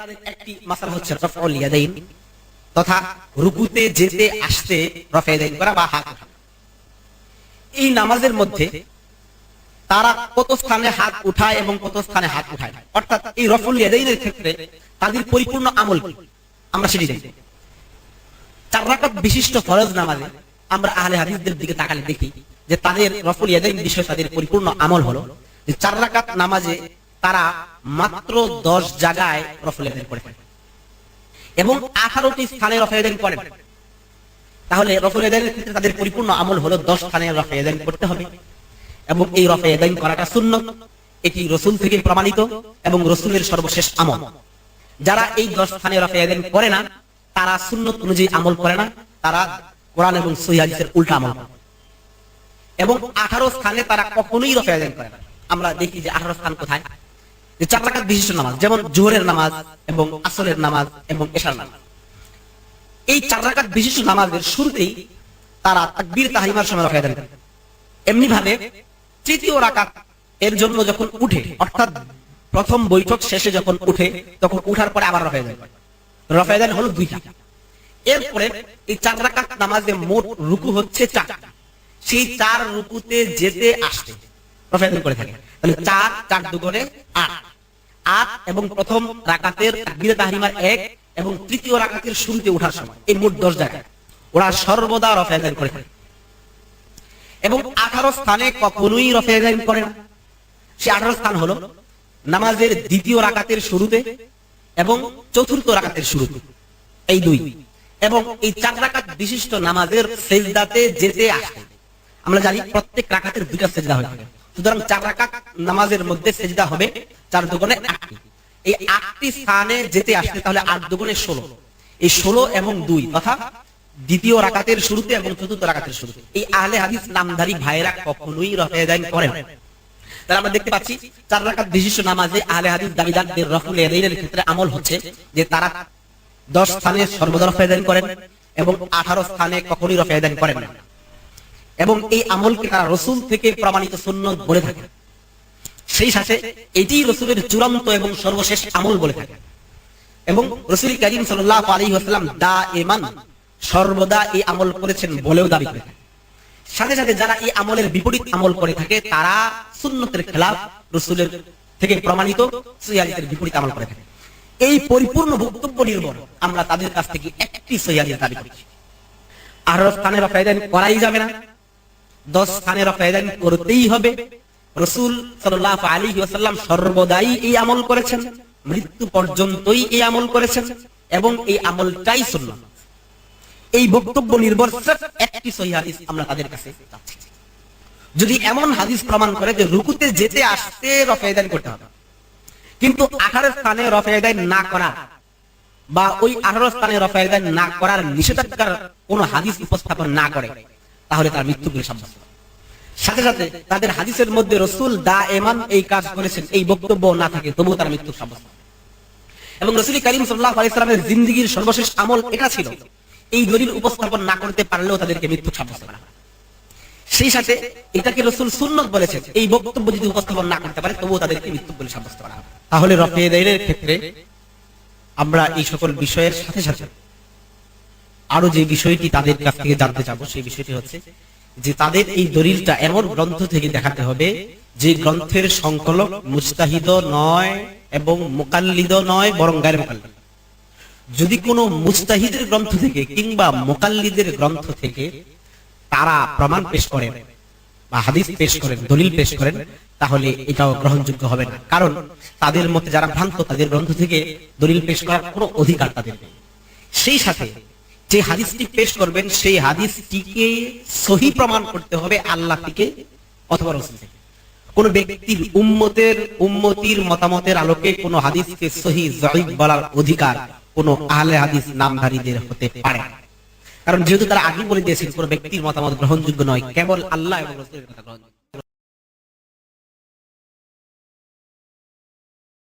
তাদের একটি মাসালা হচ্ছে রফউল ইয়াদাইন, তথা রুকুতে যেতে আসতে রফায়দাইন করা বা হাত। এই নামাজের মধ্যে তারা কত স্থানে হাত উঠায় এবং কত স্থানে হাত উঠায় অর্থাৎ এই রফুল ইয়াদাইনের ক্ষেত্রে তাদের পরিপূর্ণ আমল? আমরা সেটি দেখি চার রাকাত বিশিষ্ট ফরজ নামাজে আমরা আহলে হাদিসদের দিকে তাকালে দেখি যে তাদের রফুল ইয়াদাইন বিষয়ে তাদের পরিপূর্ণ আমল হলো যে চার রাকাত নামাজে তারা মাত্র দশ জায়গায় রফুল ইয়াদাইন করে এবং আঠারোটি স্থানে রফুল ইয়াদাইন করেন তাহলে রফুল ক্ষেত্রে তাদের পরিপূর্ণ আমল হলো দশ স্থানে রফুল ইয়াদাইন করতে হবে। এবং এই রফে ইয়াদাইন করাটা সুন্নত, এটি রসুল থেকে প্রমাণিত এবং রসুলের সর্বশেষ আমল। যারা এই দশ স্থানে রফে ইয়াদাইন করে না, তারা সুন্নত অনুযায়ী আমল করে না, তারা কোরআন এবং সহিহ হাদিসের উল্টা আমল এবং আঠারো স্থানে তারা কখনোই রফে ইয়াদাইন করে না। আমরা দেখি যে আঠারো স্থান কোথায়? যে চার রাকাত বিশিষ্ট নামাজ, যেমন জোহরের নামাজ এবং আসরের নামাজ এবং এশার নামাজ। এই চার রাকাত বিশিষ্ট নামাজের শুরুতেই তারা তাকবীর তাহরিমার সময় ইয়াদাইন করে এমনি ভাবে তৃতীয় রাকাত এর জন্য যখন উঠে, অর্থাৎ প্রথম বৈঠক শেষে যখন উঠে, তখন উঠার পরে আবার রফায়দান রফায়দান হলো দুইটা। এরপরে এই চার রাকাত নামাজে মোট রুকু হচ্ছে চার সেই চার রুকুতে যেতে আসতে রফায়দান করে থাকে। তাহলে চার চার দুগুণে আট। আট এবং প্রথম রাকাতের তাহরিমার এক এবং তৃতীয় রাকাতের ওঠার সময়। এই মোট দশ জায়গায়। ওরা সর্বদা করে। এবং আঠারো স্থানে কখনোই করে না। সে আঠারো স্থান হলো নামাজের দ্বিতীয় রাকাতের শুরুতে এবং চতুর্থ রাকাতের শুরুতে। এই দুই। এবং এই চার রাকাত বিশিষ্ট নামাজের সেজদাতে যেতে আসে। আমরা জানি প্রত্যেক রাকাতের দুইটা সেজদা হয়ে থাকে। সুতরাং চার রাকাত নামাজের মধ্যে সেজদা হবে, চার দুগুণে আটটি এই আটটি স্থানে যেতে আসতে তাহলে আট দুগুণে ষোলো। এই ষোলো এবং দুই, তথা দ্বিতীয় রাকাতের শুরুতে এবং চতুর্থ রাকাতের শুরুতে। এই আহলে হাদিস নামধারী ভাইরা কখনোই রফেদাইন করেন তাহলে আমরা দেখতে পাচ্ছি, চার রাকাত বিশিষ্ট নামাজে আহলে হাদিস দাবিদারদের রফুল ইয়াদাইনের ক্ষেত্রে আমল হচ্ছে যে তারা দশ স্থানে সর্বদা রফেদাইন করেন এবং আঠারো স্থানে কখনোই রফেদাইন করেন না। এবং এই আমলকে তারা রসুল থেকে প্রমাণিত সুন্নত বলে থাকে। সেই সাথে এটি রসুলের চূড়ান্ত এবং সর্বশেষ আমল বলে থাকে। এবং রসুল করিম সাল্লাল্লাহু আলাইহি ওয়াসাল্লাম দা এমান সর্বদা এই আমল করেছেন বলেও দাবি করে। সাথে সাথে যারা এই আমলের বিপরীত আমল করে থাকে, তারা সুন্নতের খেলাফ রসুলের থেকে প্রমাণিত সহিদের বিপরীত আমল করে থাকে। এই পরিপূর্ণ বক্তব্য নির্ভর, আমরা তাদের কাছ থেকে একটি সহিদের দাবি করছি। আঠারো স্থানে রফায়দান করাই যাবে না। দশ স্থানে রফায়দান করতেই হবে। রসুল সাল্লাহ আলী ওয়াসাল্লাম সর্বদাই এই আমল করেছেন। মৃত্যু পর্যন্তই এই আমল করেছেন এবং এই আমলটাই সুন্নাত। এই বক্তব্য নির্ভর একটি সহি হাদিস আমরা তাদের কাছে। যদি এমন হাদিস প্রমাণ করে যে রুকুতে যেতে আসতে রফেদান করতে হবে, কিন্তু আঠারো স্থানে রফেদান না করা বা ওই আঠারো স্থানে রফেদান না করার নিষেধাজ্ঞার কোন হাদিস উপস্থাপন না করে তাহলে তার মৃত্যু বলে সাব্যস্ত সাথে সাথে তাদের হাদিসের মধ্যে রসুল দা এমান এই কাজ করেছেন, এই বক্তব্য না থাকে, তবুও তার মৃত্যু সাব্যস্ত এবং রসুল করিম সাল্লাহ আলাইসালামের জিন্দগির সর্বশেষ আমল এটা ছিল, এই দলিল উপস্থাপন না করতে পারলেও তাদেরকে মৃত্যু সাব্যস্ত করা। সেই সাথে এটাকে রসুল সুন্নত বলেছেন, এই বক্তব্য যদি উপস্থাপন না করতে পারে, তবুও তাদেরকে মৃত্যু বলে সাব্যস্ত করা। তাহলে রফেদাইনের ক্ষেত্রে আমরা এই সকল বিষয়ের সাথে সাথে আরও যে বিষয়টি তাদের কাছ থেকে জানতে চাবো, সেই বিষয়টি হচ্ছে যে তাদের এই দলিলটা এমন গ্রন্থ থেকে দেখাতে হবে যে গ্রন্থের সংকলক মুস্তাহিদ নয় এবং মোকাল্লিদ নয়, বরং গায়ের মোকাল্লিদ। যদি কোনো মুস্তাহিদের গ্রন্থ থেকে কিংবা মোকাল্লিদের গ্রন্থ থেকে তারা প্রমাণ পেশ করেন বা হাদিস পেশ করেন, দলিল পেশ করেন, তাহলে এটাও গ্রহণযোগ্য হবে না। কারণ তাদের মতে যারা ভ্রান্ত, তাদের গ্রন্থ থেকে দলিল পেশ করার কোনো অধিকার তাদের সেই সাথে যে হাদিসটি পেশ করবেন, সেই হাদিসটিকে সহি প্রমাণ করতে হবে আল্লাহ থেকে অথবা রসুল থেকে কোন ব্যক্তির উম্মতের, উম্মতির মতামতের আলোকে কোন হাদিসকে সহি জয়ীব বলার অধিকার কোন আহলে হাদিস নামধারীদের হতে পারে। কারণ যেহেতু তারা আগে বলে দিয়েছেন, কোন ব্যক্তির মতামত গ্রহণযোগ্য নয়, কেবল আল্লাহ এবং রসুলের কথা গ্রহণযোগ্য